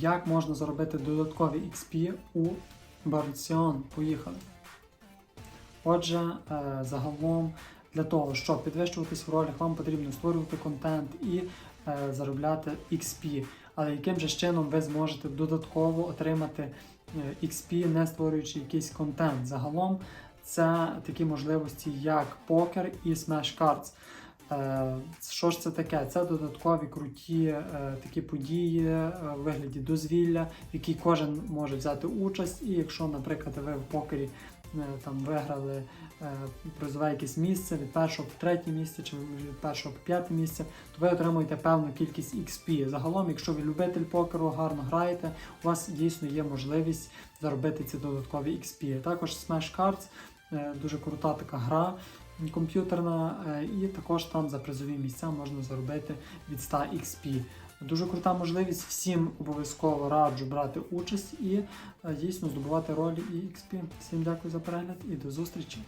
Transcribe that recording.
як можна заробити додаткові XP у Барціон. Поїхали. Отже, е, загалом для того, щоб підвищуватись в ролях, вам потрібно створювати контент і е, заробляти XP. Але яким же чином ви зможете додатково отримати е, XP, не створюючи якийсь контент? Загалом це такі можливості, як покер і Smash Cards. Е, Що ж це таке? Це додаткові круті е, такі події е, в вигляді дозвілля, в які кожен може взяти участь. І якщо, наприклад, ви в покері е, там виграли е, призове якесь місце від першого по третє місце, чи від першого по п'яте місце, то ви отримуєте певну кількість XP. Загалом, якщо ви любитель покеру, гарно граєте, у вас дійсно є можливість заробити ці додаткові XP. Також Smash Cards е, дуже крута така гра комп'ютерна, е, і також там за призові місця можна заробити від 100 XP. Дуже крута можливість, всім обов'язково раджу брати участь і е, дійсно здобувати ролі і XP. Всім дякую за перегляд і до зустрічі!